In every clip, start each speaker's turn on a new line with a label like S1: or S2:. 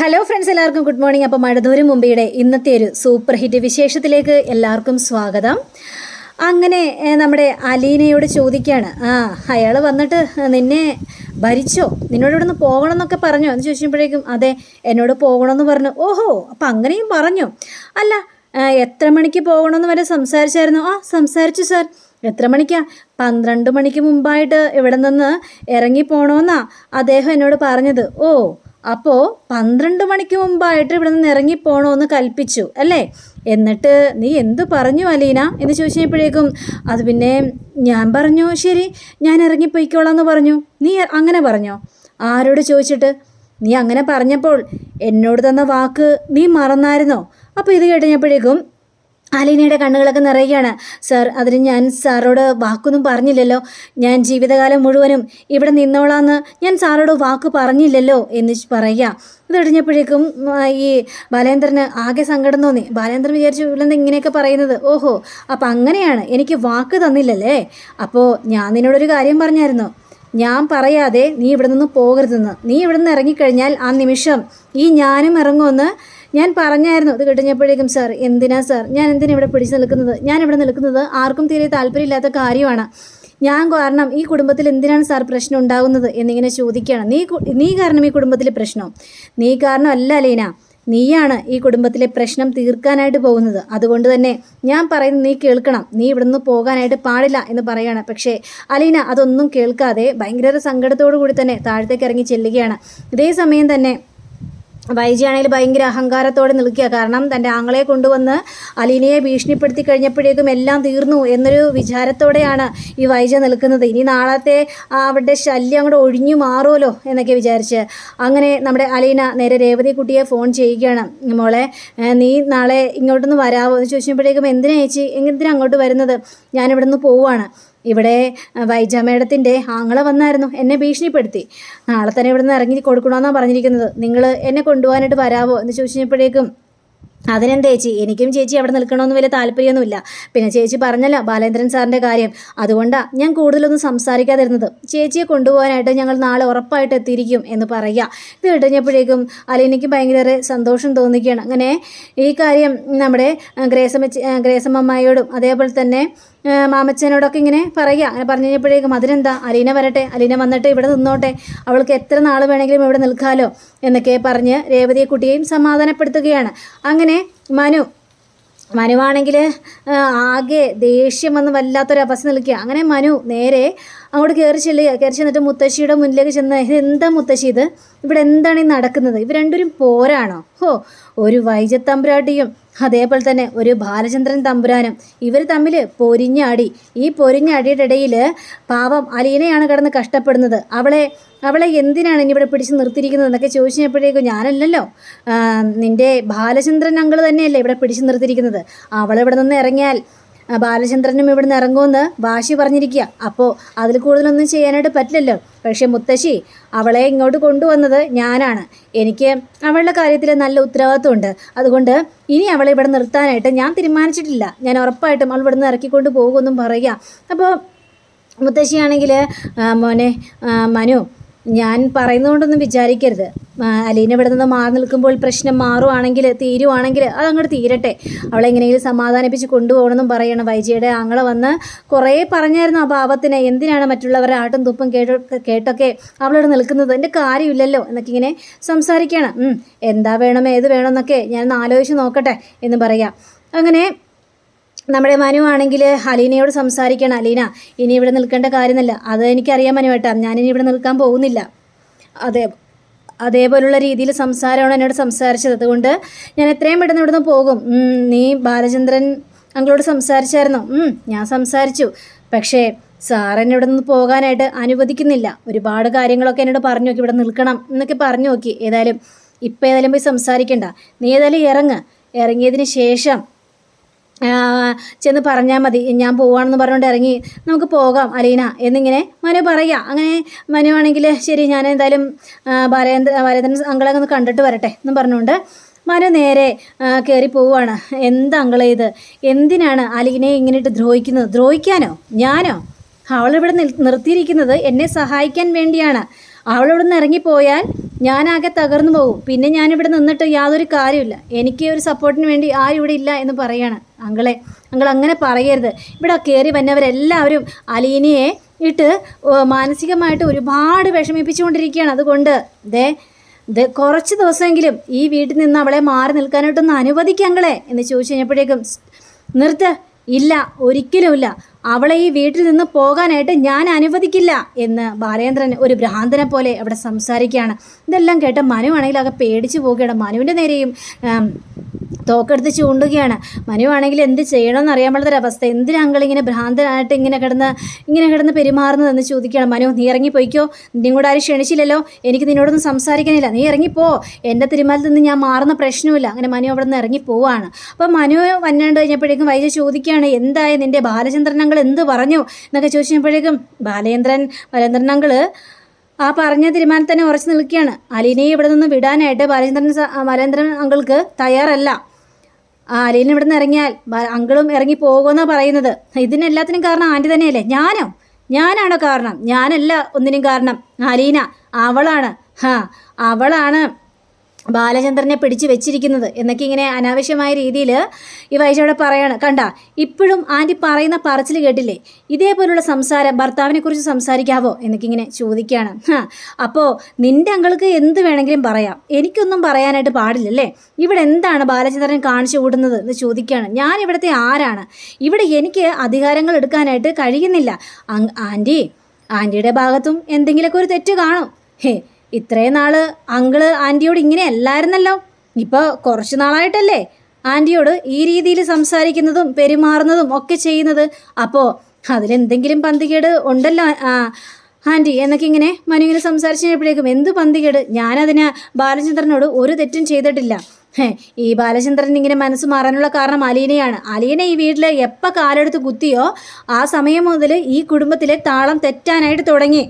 S1: Hello friends എല്ലാവർക്കും good morning അപ്പോൾ മഴദൂരം മുംബൈയുടെ ഇന്നത്തെ ഒരു സൂപ്പർ ഹിറ്റ് വിശേഷത്തിലേക്ക് എല്ലാവർക്കും സ്വാഗതം. അങ്ങനെ നമ്മുടെ അലീനയോട് ചോദിക്കുകയാണ് ആ അയാൾ വന്നിട്ട് നിന്നെ ഭരിച്ചോ? നിന്നോട് ഇവിടെ നിന്ന് പോകണം എന്നൊക്കെ പറഞ്ഞോ? എന്ന് ചോദിച്ചപ്പോഴേക്കും അതെ എന്നോട് പോകണമെന്ന് പറഞ്ഞു. ഓഹോ അപ്പം അങ്ങനെയും പറഞ്ഞു. അല്ല എത്ര മണിക്ക് പോകണമെന്ന് വരെ സംസാരിച്ചായിരുന്നു. ആ സംസാരിച്ചു സാർ എത്ര മണിക്കാ? പന്ത്രണ്ട് മണിക്ക് മുമ്പായിട്ട് ഇവിടെ നിന്ന് ഇറങ്ങി പോകണമെന്നാ അദ്ദേഹം എന്നോട് പറഞ്ഞത്. ഓ അപ്പോൾ പന്ത്രണ്ട് മണിക്ക് മുമ്പായിട്ട് ഇവിടെ നിന്ന് ഇറങ്ങിപ്പോണോ എന്ന് കൽപ്പിച്ചു അല്ലേ? എന്നിട്ട് നീ എന്ത് പറഞ്ഞു അലീന? എന്ന് ചോദിച്ചപ്പോഴേക്കും അത് പിന്നെ ഞാൻ പറഞ്ഞു ശരി ഞാൻ ഇറങ്ങിപ്പോയിക്കോളാം എന്ന് പറഞ്ഞു. നീ അങ്ങനെ പറഞ്ഞോ? ആരോട് ചോദിച്ചിട്ട് നീ അങ്ങനെ പറഞ്ഞപ്പോൾ എന്നോട് തന്ന വാക്ക് നീ മറന്നായിരുന്നോ? അപ്പോൾ ഇത് കേട്ടുകഴിഞ്ഞപ്പോഴേക്കും അലീനയുടെ കണ്ണുകളൊക്കെ നിറയുകയാണ്. സാർ അതിന് ഞാൻ സാറോട് വാക്കൊന്നും പറഞ്ഞില്ലല്ലോ. ഞാൻ ജീവിതകാലം മുഴുവനും ഇവിടെ നിന്നോളാന്ന് ഞാൻ സാറോട് വാക്ക് പറഞ്ഞില്ലല്ലോ എന്ന് പറയുക. ഇത് കഴിഞ്ഞപ്പോഴേക്കും ഈ ബാലേന്ദ്രന് ആകെ സങ്കടം തോന്നി. ബാലേന്ദ്രൻ വിചാരിച്ചു ഇവിടെ ഇങ്ങനെയൊക്കെ പറയുന്നത്. ഓഹോ അപ്പം അങ്ങനെയാണ്. എനിക്ക് വാക്ക് തന്നില്ലല്ലേ? അപ്പോൾ ഞാൻ നിന്നോടൊരു കാര്യം പറഞ്ഞായിരുന്നു. ഞാൻ പറയാതെ നീ ഇവിടെ നിന്ന് പോകരുതെന്ന്. നീ ഇവിടെ നിന്ന് ഇറങ്ങിക്കഴിഞ്ഞാൽ ആ നിമിഷം ഈ ഞാനും ഇറങ്ങുമെന്ന് ഞാൻ പറഞ്ഞായിരുന്നു ഇത് കിട്ടുന്നപ്പോഴേക്കും സാർ എന്തിനാ സാർ? ഞാൻ എന്തിനാണ് ഇവിടെ പിടിച്ചു നിൽക്കുന്നത്? ഞാൻ ഇവിടെ നിൽക്കുന്നത് ആർക്കും തീരെ താല്പര്യമില്ലാത്ത കാര്യമാണ്. ഞാൻ കാരണം ഈ കുടുംബത്തിൽ എന്തിനാണ് സാർ പ്രശ്നം ഉണ്ടാകുന്നത്? എന്നിങ്ങനെ ചോദിക്കുകയാണ്. നീ നീ കാരണം ഈ കുടുംബത്തിലെ പ്രശ്നം? നീ കാരണം അല്ല അലീന. നീയാണ് ഈ കുടുംബത്തിലെ പ്രശ്നം തീർക്കാനായിട്ട് പോകുന്നത്. അതുകൊണ്ട് തന്നെ ഞാൻ പറയുന്നത് നീ കേൾക്കണം. നീ ഇവിടുന്ന് പോകാനായിട്ട് പാടില്ല എന്ന് പറയുകയാണ് പക്ഷേ അലീന അതൊന്നും കേൾക്കാതെ ഭയങ്കര സങ്കടത്തോടു കൂടി തന്നെ താഴത്തേക്ക് ഇറങ്ങി ചെല്ലുകയാണ്. ഇതേ സമയം തന്നെ വൈജിയാണെങ്കിൽ ഭയങ്കര അഹങ്കാരത്തോടെ നിൽക്കുക. കാരണം തന്റെ ആങ്ങളെ കൊണ്ടുവന്ന് അലീനയെ ഭീഷണിപ്പെടുത്തി കഴിഞ്ഞപ്പോഴേക്കും എല്ലാം തീർന്നു എന്നൊരു വിചാരത്തോടെയാണ് ഈ വൈജ നിൽക്കുന്നത്. ഇനി നാളത്തെ അവരുടെ ശല്യം അങ്ങോട്ട് ഒഴിഞ്ഞു മാറുമല്ലോ എന്നൊക്കെ വിചാരിച്ച് അങ്ങനെ നമ്മുടെ അലീന നേരെ രേവതി കുട്ടിയെ ഫോൺ ചെയ്യുകയാണ്. മോളെ നീ നാളെ ഇങ്ങോട്ടൊന്ന് വരാമോ എന്ന് ചോദിച്ചപ്പോഴേക്കും എന്തിനാ ചേച്ചി? എന്തിനാ അങ്ങോട്ട് വരുന്നത്? ഞാനിവിടെ നിന്ന് പോവുകയാണ്. ഇവിടെ വൈജാ മേഡത്തിന്റെ ആങ്ങളെ വന്നായിരുന്നു. എന്നെ ഭീഷണിപ്പെടുത്തി. നാളെ തന്നെ ഇവിടെ നിന്ന് ഇറങ്ങി കൊടുക്കണമെന്നാണ് പറഞ്ഞിരിക്കുന്നത്. നിങ്ങൾ എന്നെ കൊണ്ടുപോകാനായിട്ട് വരാവോ എന്ന് ചോദിച്ചപ്പോഴേക്കും അതിനെന്താ ചേച്ചി? എനിക്കും ചേച്ചി അവിടെ നിൽക്കണമെന്ന് വലിയ താല്പര്യമൊന്നുമില്ല. പിന്നെ ചേച്ചി പറഞ്ഞല്ലോ ബാലേന്ദ്രൻ സാറിന്റെ കാര്യം. അതുകൊണ്ടാണ് ഞാൻ കൂടുതലൊന്നും സംസാരിക്കാതിരുന്നത്. ചേച്ചിയെ കൊണ്ടുപോകാനായിട്ട് ഞങ്ങൾ നാളെ ഉറപ്പായിട്ട് എത്തിയിരിക്കും എന്ന് പറയുക ഇത് കഴിഞ്ഞപ്പോഴേക്കും അലീനയ്ക്ക് ഭയങ്കര സന്തോഷം തോന്നിക്കുകയാണ്. അങ്ങനെ ഈ കാര്യം നമ്മുടെ ഗ്രേസമ്മ ഗ്രേസമ്മമ്മയോടും അതേപോലെ തന്നെ മാമച്ചനോടൊക്കെ ഇങ്ങനെ പറയുക. അങ്ങനെ പറഞ്ഞു കഴിഞ്ഞപ്പോഴേക്കും അതിനെന്താ? അലീന വരട്ടെ. അലീന വന്നിട്ട് ഇവിടെ നിന്നോട്ടെ. അവൾക്ക് എത്ര നാൾ വേണമെങ്കിലും ഇവിടെ നിൽക്കാലോ എന്നൊക്കെ പറഞ്ഞ് രേവതിയെ കുട്ടിയെയും സമാധാനപ്പെടുത്തുകയാണ്. അങ്ങനെ മനു മനുവാണെങ്കിൽ ആകെ ദേഷ്യം വന്ന് വല്ലാത്തൊരു അവസ്ഥ നിൽക്കുക. അങ്ങനെ മനു നേരെ അങ്ങോട്ട് കയറി ചെല്ലുക കയറി ചെന്നിട്ട് മുത്തശ്ശിയുടെ മുന്നിലേക്ക് ചെന്ന് "ഇത് എന്താ മുത്തശ്ശി ഇത്? ഇവിടെ എന്താണ് ഈ നടക്കുന്നത്? ഇവർ രണ്ടുപേരും പോരാണോ? ഹോ ഒരു വൈജത്തമ്പുരാട്ടിയും അതേപോലെ തന്നെ ഒരു ബാലചന്ദ്രൻ തമ്പുരാനും ഇവർ തമ്മിൽ പൊരിഞ്ഞാടി. ഈ പൊരിഞ്ഞാടിയുടെ ഇടയിൽ പാവം അലീനയാണ് കിടന്ന് കഷ്ടപ്പെടുന്നത്. അവളെ അവളെ എന്തിനാണ് ഇനി ഇവിടെ പിടിച്ച് നിർത്തിയിരിക്കുന്നത് എന്നൊക്കെ ചോദിച്ചപ്പോഴേക്കും ഞാനല്ലല്ലോ. നിന്റെ ബാലചന്ദ്രൻ അങ്കിൾ തന്നെയല്ലേ ഇവിടെ പിടിച്ച് നിർത്തിയിരിക്കുന്നത്. അവളിവിടെ നിന്ന് ഇറങ്ങിയാൽ ബാലചന്ദ്രനും ഇവിടുന്ന് ഇറങ്ങുമെന്ന് വാശി പറഞ്ഞിരിക്കുക. അപ്പോൾ അതിൽ കൂടുതലൊന്നും ചെയ്യാനായിട്ട് പറ്റില്ലല്ലോ. പക്ഷേ മുത്തശ്ശി അവളെ ഇങ്ങോട്ട് കൊണ്ടുവന്നത് ഞാനാണ്. എനിക്ക് അവളുടെ കാര്യത്തിൽ നല്ല ഉത്തരവാദിത്വമുണ്ട്. അതുകൊണ്ട് ഇനി അവളെ ഇവിടെ നിർത്താനായിട്ട് ഞാൻ തീരുമാനിച്ചിട്ടില്ല. ഞാൻ ഉറപ്പായിട്ടും അവൾ ഇവിടുന്ന് ഇറക്കിക്കൊണ്ട് പോകുമെന്നും പറയുക. അപ്പോൾ മുത്തശ്ശിയാണെങ്കിൽ മോനെ മനു ഞാൻ പറയുന്നതുകൊണ്ടൊന്നും വിചാരിക്കരുത്. അലീന ഇവിടെ നിന്ന് മാറി നിൽക്കുമ്പോൾ പ്രശ്നം മാറുവാണെങ്കിൽ തീരുവാണെങ്കിൽ അതങ്ങോട്ട് തീരട്ടെ. അവളെ എങ്ങനെയെങ്കിലും സമാധാനിപ്പിച്ച് കൊണ്ടുപോകണമെന്നും പറയണം. വൈജിയുടെ ആങ്ങളെ വന്ന് കുറേ പറഞ്ഞായിരുന്നു ആ പാവത്തിന്. എന്തിനാണ് മറ്റുള്ളവരെ ആട്ടും തുപ്പും കേട്ടോ കേട്ടൊക്കെ അവളോട് നിൽക്കുന്നത്? എന്റെ കാര്യമില്ലല്ലോ എന്നൊക്കെ ഇങ്ങനെ സംസാരിക്കുകയാണ്. എന്താ വേണം ഏത് വേണം എന്നൊക്കെ ഞാൻ ഒന്ന് ആലോചിച്ച് നോക്കട്ടെ എന്ന് പറയാം. അങ്ങനെ നമ്മുടെ മനു ആണെങ്കിൽ അലീനയോട് സംസാരിക്കണം അലീന ഇനി ഇവിടെ നിൽക്കേണ്ട കാര്യമൊന്നുമില്ല. അത് എനിക്കറിയാൻ മനുവേട്ടാ ഞാനിനി ഇവിടെ നിൽക്കാൻ പോകുന്നില്ല. അതെ അതേപോലുള്ള രീതിയിൽ സംസാരമാണ് എന്നോട് സംസാരിച്ചത്. അതുകൊണ്ട് ഞാൻ എത്രയും പെട്ടെന്ന് ഇവിടുന്ന് പോകും. നീ ബാലചന്ദ്രൻ അങ്ങളോട് സംസാരിച്ചായിരുന്നു? ഞാൻ സംസാരിച്ചു. പക്ഷേ സാർ എന്നെ ഇവിടെ നിന്ന് പോകാനായിട്ട് അനുവദിക്കുന്നില്ല. ഒരുപാട് കാര്യങ്ങളൊക്കെ എന്നോട് പറഞ്ഞു നോക്കി. ഇവിടെ നിൽക്കണം എന്നൊക്കെ പറഞ്ഞു നോക്കി. ഏതായാലും ഇപ്പം ഏതായാലും പോയി സംസാരിക്കണ്ട. നീ ഏതായാലും ഇറങ്ങ്. ഇറങ്ങിയതിന് ശേഷം ചെന്ന് പറഞ്ഞാൽ മതി. ഞാൻ പോവാണെന്ന് പറഞ്ഞുകൊണ്ട് ഇറങ്ങി നമുക്ക് പോകാം അലീന എന്നിങ്ങനെ മനു പറയുക അങ്ങനെ മനു ആണെങ്കിൽ ശരി ഞാൻ എന്തായാലും ബാലേന്ദ്ര ബാലേന്ദ്രൻ അങ്കളെ ഒന്ന് കണ്ടിട്ട് വരട്ടെ എന്ന് പറഞ്ഞുകൊണ്ട് മനു നേരെ കയറി പോവുകയാണ് എന്താ അങ്കളെ ഇത്? എന്തിനാണ് അലീനയെ ഇങ്ങനെയിട്ട് ദ്രോഹിക്കുന്നത്? ദ്രോഹിക്കാനോ? ഞാനോ? അവളിവിടെ നിർത്തിയിരിക്കുന്നത് എന്നെ സഹായിക്കാൻ വേണ്ടിയാണ്. അവളിവിടെ നിന്ന് ഇറങ്ങിപ്പോയാൽ ഞാനാകെ തകർന്നു പോകും. പിന്നെ ഞാനിവിടെ നിന്നിട്ട് യാതൊരു കാര്യമില്ല എനിക്ക് ഒരു സപ്പോർട്ടിന് വേണ്ടി ആരും ഇവിടെ ഇല്ല എന്ന് പറയാണ്. അങ്കളെ അങ്കൾ അങ്ങനെ പറയരുത്. ഇവിടെ കയറി വന്നവരെല്ലാവരും അലീനയെ ഇട്ട് മാനസികമായിട്ട് ഒരുപാട് വിഷമിപ്പിച്ചുകൊണ്ടിരിക്കുകയാണ്. അതുകൊണ്ട് ദേ കുറച്ച് ദിവസമെങ്കിലും ഈ വീട്ടിൽ നിന്ന് അവളെ മാറി നിൽക്കാനായിട്ടൊന്ന് അനുവദിക്കങ്ങളെ എന്ന് ചോദിച്ചു കഴിഞ്ഞപ്പോഴേക്കും "സ്, നിർത്ത്. ഇല്ല ഒരിക്കലുമില്ല. അവളെ ഈ വീട്ടിൽ നിന്ന് പോകാനായിട്ട് ഞാൻ അനുവദിക്കില്ല എന്ന് ബാലേന്ദ്രൻ ഒരു ഭ്രാന്തനെ പോലെ അവിടെ സംസാരിക്കുകയാണ്. ഇതെല്ലാം കേട്ട മനുവാണെങ്കിൽ അകെ പേടിച്ചു പോവുകയാണ്. മനുവിന്റെ നേരെയും തോക്കെടുത്ത് ചൂണ്ടുകയാണ്. മനു ആണെങ്കിൽ എന്ത് ചെയ്യണമെന്ന് അറിയാൻ പാടാത്തൊരവസ്ഥ എന്തിനാ ഇങ്ങനെ ഭ്രാന്തനായിട്ട് ഇങ്ങനെ കിടന്ന് ഇങ്ങനെ കിടന്ന് പെരുമാറുന്നതെന്ന് ചോദിക്കുകയാണ്. മനു നീ ഇറങ്ങിപ്പോയിക്കോ നിന്നെ കൂടെ ആരും ക്ഷണിച്ചില്ലല്ലോ. എനിക്ക് നിന്നോടൊന്നും സംസാരിക്കാനില്ല. നീ ഇറങ്ങിപ്പോ എന്റെ തിരുമാലത്തിൽ നിന്ന് ഞാൻ മാറുന്ന പ്രശ്നമില്ല അങ്ങനെ മനു അവിടെ നിന്ന് ഇറങ്ങി പോവാണ്. അപ്പോൾ മനു വന്നാണ്ട് കഴിഞ്ഞപ്പോഴേക്കും വൈദ്യ ചോദിക്കുകയാണ് എന്തായി നിന്റെ ബാലചന്ദ്രനങ്ങൾ എന്ത് പറഞ്ഞു? എന്നൊക്കെ ചോദിച്ചപ്പോഴേക്കും ബാലേന്ദ്രൻ ബാലചന്ദ്രനങ്ങൾ ആ പറഞ്ഞ തീരുമാനത്തിൽ തന്നെ ഉറച്ചു നിൽക്കുകയാണ്. അലീനയെ ഇവിടെ നിന്ന് വിടാനായിട്ട് ബാലചന്ദ്രൻ ബാലചന്ദ്രൻ അങ്കിൾക്ക് തയ്യാറല്ല. ആ അലീന ഇവിടെ നിന്ന് ഇറങ്ങിയാൽ അങ്കിളും ഇറങ്ങി പോകുമെന്നാണ് പറയുന്നത്. ഇതിനെല്ലാത്തിനും കാരണം ആന്റി തന്നെയല്ലേ? ഞാനോ? ഞാനാണോ കാരണം? ഞാനല്ല ഒന്നിനും കാരണം. അലീന അവളാണ്. ഹാ അവളാണ്. ബാലചന്ദ്രനെ പിടിച്ചു വെച്ചിരിക്കുന്നത് എന്നൊക്കെ ഇങ്ങനെ അനാവശ്യമായ രീതിയിൽ ഈ വൈശോടെ പറയാണ്. കണ്ട ഇപ്പോഴും ആന്റി പറയുന്ന പറച്ചിൽ കേട്ടില്ലേ? ഇതേപോലുള്ള സംസാരം ഭർത്താവിനെക്കുറിച്ച് സംസാരിക്കാവോ എന്നൊക്കെ ഇങ്ങനെ ചോദിക്കുകയാണ് അപ്പോൾ നിന്റെ അങ്കിൾക്ക് എന്ത് വേണമെങ്കിലും പറയാം. എനിക്കൊന്നും പറയാനായിട്ട് പാടില്ലല്ലേ? ഇവിടെ എന്താണ് ബാലചന്ദ്രൻ കാണിച്ചു കൂടുന്നത് എന്ന് ചോദിക്കുകയാണ് ഞാൻ ഇവിടുത്തെ ആരാണ്? ഇവിടെ എനിക്ക് അധികാരങ്ങൾ എടുക്കാനായിട്ട് കഴിയുന്നില്ല. ആന്റി ആന്റിയുടെ ഭാഗത്തും എന്തെങ്കിലുമൊക്കെ ഒരു തെറ്റ് കാണും. ഹേ ഇത്രയും നാൾ അങ്കിൾ ആന്റിയോട് ഇങ്ങനെ അല്ലായിരുന്നല്ലോ. ഇപ്പോൾ കുറച്ച് നാളായിട്ടല്ലേ ആന്റിയോട് ഈ രീതിയിൽ സംസാരിക്കുന്നതും പെരുമാറുന്നതും ഒക്കെ ചെയ്യുന്നത്. അപ്പോൾ അതിലെന്തെങ്കിലും പന്തികേട് ഉണ്ടല്ലോ ആന്റി എന്നൊക്കെ ഇങ്ങനെ മനു ഇങ്ങനെ സംസാരിച്ചു കഴിഞ്ഞപ്പോഴേക്കും എന്ത് പന്തികേട്? ഞാനതിന് ബാലചന്ദ്രനോട് ഒരു തെറ്റും ചെയ്തിട്ടില്ല. ഈ ബാലചന്ദ്രൻ ഇങ്ങനെ മനസ്സ് മാറാനുള്ള കാരണം അലീനയാണ്. അലീന ഈ വീട്ടിൽ എപ്പോൾ കാലെടുത്ത് കുത്തിയോ ആ സമയം മുതൽ ഈ കുടുംബത്തിലെ താളം തെറ്റാനായിട്ട് തുടങ്ങി.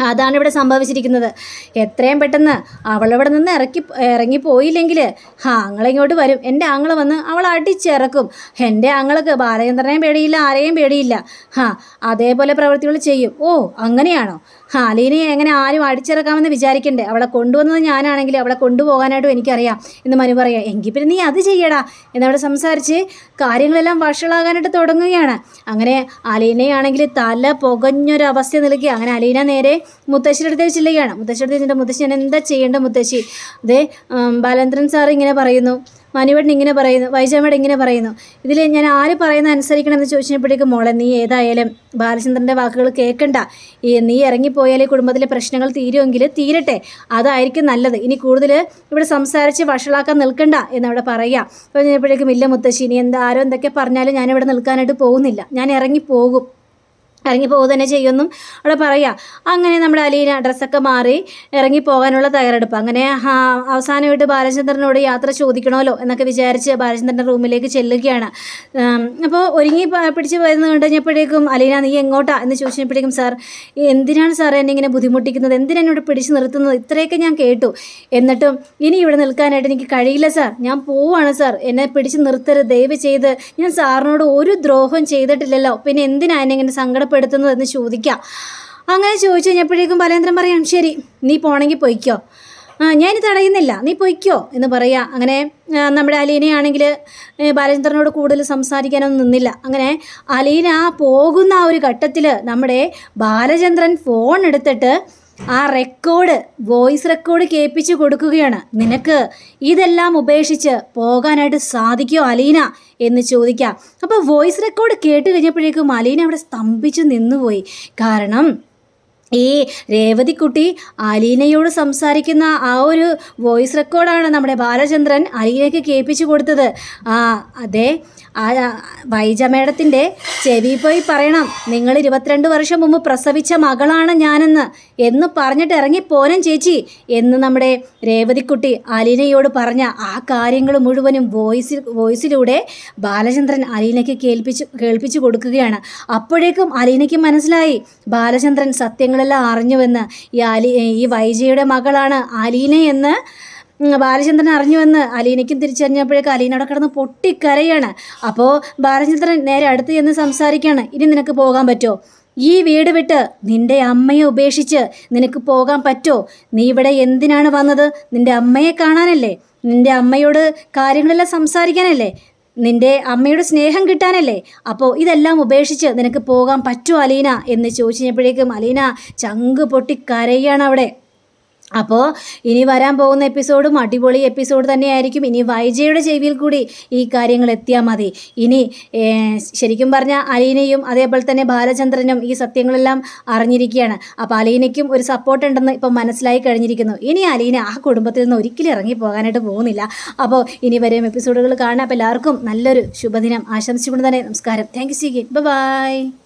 S1: അതാണ് ഇവിടെ സംഭവിച്ചിരിക്കുന്നത്. എത്രയും പെട്ടെന്ന് അവളിവിടെ നിന്ന് ഇറക്കി ഇറങ്ങിപ്പോയില്ലെങ്കിൽ ആ ആങ്ങളിങ്ങോട്ട് വരും? എന്റെ ആങ്ങൾ വന്ന് അവൾ അടിച്ചിറക്കും. എന്റെ ആങ്ങൾക്ക് ബാലചന്ദ്രനെയും പേടിയില്ല ആരെയും പേടിയില്ല. ഹാ അതേപോലെ പ്രവൃത്തികൾ ചെയ്യും. ഓ അങ്ങനെയാണോ? ഹാ അലീനയെ എങ്ങനെ ആരും അടിച്ചിറക്കാമെന്ന് വിചാരിക്കണ്ടേ? അവളെ കൊണ്ടുവന്നത് ഞാനാണെങ്കിൽ അവളെ കൊണ്ടുപോകാനായിട്ടും എനിക്കറിയാം എന്ന് മനു പറയാം. എങ്കിൽ പിന്നെ നീ അത് ചെയ്യടാ എന്നവിടെ സംസാരിച്ച് കാര്യങ്ങളെല്ലാം വഷളാകാനായിട്ട് തുടങ്ങുകയാണ്. അങ്ങനെ അലീനയാണെങ്കിൽ തല പുകഞ്ഞൊരവസ്ഥ നിൽക്കുക അങ്ങനെ അലീന നേരെ മുത്തശ്ശിയുടെ അടുത്തേക്ക് ചെല്ലുകയാണ്. മുത്തശ്ശിയുടെ അടുത്ത് മുത്തശ്ശി ഞാൻ എന്താ ചെയ്യേണ്ട മുത്തശ്ശി? അതേ ബാലേന്ദ്രൻ സാർ ഇങ്ങനെ പറയുന്നു. മനുവേട്ടൻ ഇങ്ങനെ പറയുന്നു. വൈജാമേടൻ ഇങ്ങനെ പറയുന്നു. ഇതിൽ ഞാൻ ആര് പറയുന്ന അനുസരിക്കണം എന്ന് ചോദിച്ചപ്പോഴേക്കും മോളെ നീ ഏതായാലും ബാലചന്ദ്രന്റെ വാക്കുകൾ കേൾക്കണ്ട. ഈ നീ ഇറങ്ങിപ്പോയാലേ കുടുംബത്തിലെ പ്രശ്നങ്ങൾ തീരുമെങ്കിൽ തീരട്ടെ. അതായിരിക്കും നല്ലത്. ഇനി കൂടുതൽ ഇവിടെ സംസാരിച്ച് വഷളാക്കാൻ നിൽക്കണ്ട എന്നവിടെ പറയുക അപ്പോൾ ഞാൻ എപ്പോഴേക്കും ഇല്ല മുത്തശ്ശി ഇനി എന്താ ആരോ എന്തൊക്കെ പറഞ്ഞാലും ഞാനിവിടെ നിൽക്കാനായിട്ട് പോകുന്നില്ല. ഞാൻ ഇറങ്ങിപ്പോകും. ഇറങ്ങി പോകുക തന്നെ ചെയ്യുമെന്നും അവിടെ പറയാം. അങ്ങനെ നമ്മുടെ അലീന ഡ്രസ്സൊക്കെ മാറി ഇറങ്ങി പോകാനുള്ള തയ്യാറെടുപ്പ്. അങ്ങനെ അവസാനമായിട്ട് ബാലചന്ദ്രനോട് യാത്ര ചോദിക്കണമല്ലോ എന്നൊക്കെ വിചാരിച്ച് ബാലചന്ദ്രന്റെ റൂമിലേക്ക് ചെല്ലുകയാണ്. അപ്പോൾ ഒരുങ്ങി പിടിച്ച് വരുന്നത് കഴിഞ്ഞപ്പോഴേക്കും അലീന നീ എങ്ങോട്ടാ? എന്ന് ചോദിച്ചപ്പോഴേക്കും സാർ എന്തിനാണ് സാർ എന്നെ ഇങ്ങനെ ബുദ്ധിമുട്ടിക്കുന്നത്? എന്തിനോട് എന്നോട് പിടിച്ച് നിർത്തുന്നത്? ഇത്രയൊക്കെ ഞാൻ കേട്ടു. എന്നിട്ടും ഇനി ഇവിടെ നിൽക്കാനായിട്ട് എനിക്ക് കഴിയില്ല സാർ. ഞാൻ പോവാണ് സാർ. എന്നെ പിടിച്ച് നിർത്തരുത്. ദയവ് ചെയ്ത് ഞാൻ സാറിനോട് ഒരു ദ്രോഹം ചെയ്തിട്ടില്ലല്ലോ. പിന്നെ എന്തിനാണ് എന്നെ ഇങ്ങനെ സങ്കടപ്പെടുത്തുന്നത്? എന്ന് ചോദിക്കാം. അങ്ങനെ ചോദിച്ചു കഴിഞ്ഞപ്പോഴേക്കും ബലേന്ദ്രൻ പറയാം ശരി നീ പോണെങ്കിൽ പൊയ്ക്കോ. ആ ഞാൻ തടയുന്നില്ല നീ പൊയ്ക്കോ എന്ന് പറയാ. അങ്ങനെ നമ്മുടെ അലീനയാണെങ്കിൽ ബാലചന്ദ്രനോട് കൂടുതൽ സംസാരിക്കാനൊന്നും നിന്നില്ല. അങ്ങനെ അലീന പോകുന്ന ആ ഒരു ഘട്ടത്തിൽ നമ്മുടെ ബാലചന്ദ്രൻ ഫോൺ എടുത്തിട്ട് ആ റെക്കോർഡ് വോയിസ് റെക്കോർഡ് കേൾപ്പിച്ച് കൊടുക്കുകയാണ്. നിനക്ക് ഇതെല്ലാം ഉപേക്ഷിച്ച് പോകാനായിട്ട് സാധിക്കുമോ അലീന? എന്ന് ചോദിക്കാം. അപ്പോൾ വോയിസ് റെക്കോർഡ് കേട്ട് കഴിഞ്ഞപ്പോഴേക്കും അലീന അവിടെ സ്തംഭിച്ച് നിന്നുപോയി. കാരണം ഈ രേവതിക്കുട്ടി അലീനയോട് സംസാരിക്കുന്ന ആ ഒരു വോയിസ് റെക്കോർഡാണ് നമ്മുടെ ബാലചന്ദ്രൻ അലീനയ്ക്ക് കേൾപ്പിച്ചു കൊടുത്തത്. ആ അതെ വൈജ മേഡത്തിന്റെ ചെവി പോയി പറയണം. നിങ്ങൾ ഇരുപത്തിരണ്ട് വർഷം മുമ്പ് പ്രസവിച്ച മകളാണ് ഞാനെന്ന്. എന്ന് പറഞ്ഞിട്ട് ഇറങ്ങിപ്പോനും പോനം ചേച്ചി. എന്ന് നമ്മുടെ രേവതിക്കുട്ടി അലീനയോട് പറഞ്ഞ ആ കാര്യങ്ങൾ മുഴുവനും വോയിസിൽ വോയിസിലൂടെ ബാലചന്ദ്രൻ അലീനയ്ക്ക് കേൾപ്പിച്ച് കേൾപ്പിച്ചു കൊടുക്കുകയാണ്. അപ്പോഴേക്കും അലീനയ്ക്ക് മനസ്സിലായി ബാലചന്ദ്രൻ സത്യങ്ങളെല്ലാം അറിഞ്ഞുവെന്ന്. ഈ അലി ഈ വൈജയുടെ മകളാണ് അലീന എന്ന് ബാലചന്ദ്രൻ അറിഞ്ഞുവെന്ന് അലീനയ്ക്കും തിരിച്ചറിഞ്ഞപ്പോഴേക്കും അലീന അവിടെ കിടന്ന് പൊട്ടിക്കരയാണ്. അപ്പോൾ ബാലചന്ദ്രൻ നേരെ അടുത്ത് ചെന്ന് സംസാരിക്കുകയാണ്. ഇനി നിനക്ക് പോകാൻ പറ്റുമോ? ഈ വീട് വിട്ട് നിന്റെ അമ്മയെ ഉപേക്ഷിച്ച് നിനക്ക് പോകാൻ പറ്റോ? നീ ഇവിടെ എന്തിനാണ് വന്നത്? നിന്റെ അമ്മയെ കാണാനല്ലേ? നിന്റെ അമ്മയോട് കാര്യങ്ങളെല്ലാം സംസാരിക്കാനല്ലേ? നിന്റെ അമ്മയുടെ സ്നേഹം കിട്ടാനല്ലേ? അപ്പോൾ ഇതെല്ലാം ഉപേക്ഷിച്ച് നിനക്ക് പോകാൻ പറ്റുമോ അലീന? എന്ന് ചോദിച്ചപ്പോഴേക്കും അലീന ചങ്ക് പൊട്ടി കരയാണ് അവിടെ. അപ്പോൾ ഇനി വരാൻ പോകുന്ന എപ്പിസോഡും അടിപൊളി എപ്പിസോഡ് തന്നെയായിരിക്കും. ഇനി വൈജയുടെ ചെവിയിൽ കൂടി ഈ കാര്യങ്ങൾ എത്തിയാൽ മതി. ഇനി ശരിക്കും പറഞ്ഞാൽ അലീനയും അതേപോലെ തന്നെ ബാലചന്ദ്രനും ഈ സത്യങ്ങളെല്ലാം അറിഞ്ഞിരിക്കുകയാണ്. അപ്പോൾ അലീനയ്ക്കും ഒരു സപ്പോർട്ട് ഉണ്ടെന്ന് ഇപ്പം മനസ്സിലായി കഴിഞ്ഞിരിക്കുന്നു. ഇനി അലീന ആ കുടുംബത്തിൽ നിന്ന് ഒരിക്കലും ഇറങ്ങി പോകാനായിട്ട് പോകുന്നില്ല. അപ്പോൾ ഇനി വരെയും എപ്പിസോഡുകൾ കാണാം. അപ്പോൾ എല്ലാവർക്കും നല്ലൊരു ശുഭദിനം. ആശംസിച്ചുകൊണ്ട് തന്നെ നമസ്കാരം. Thank you C by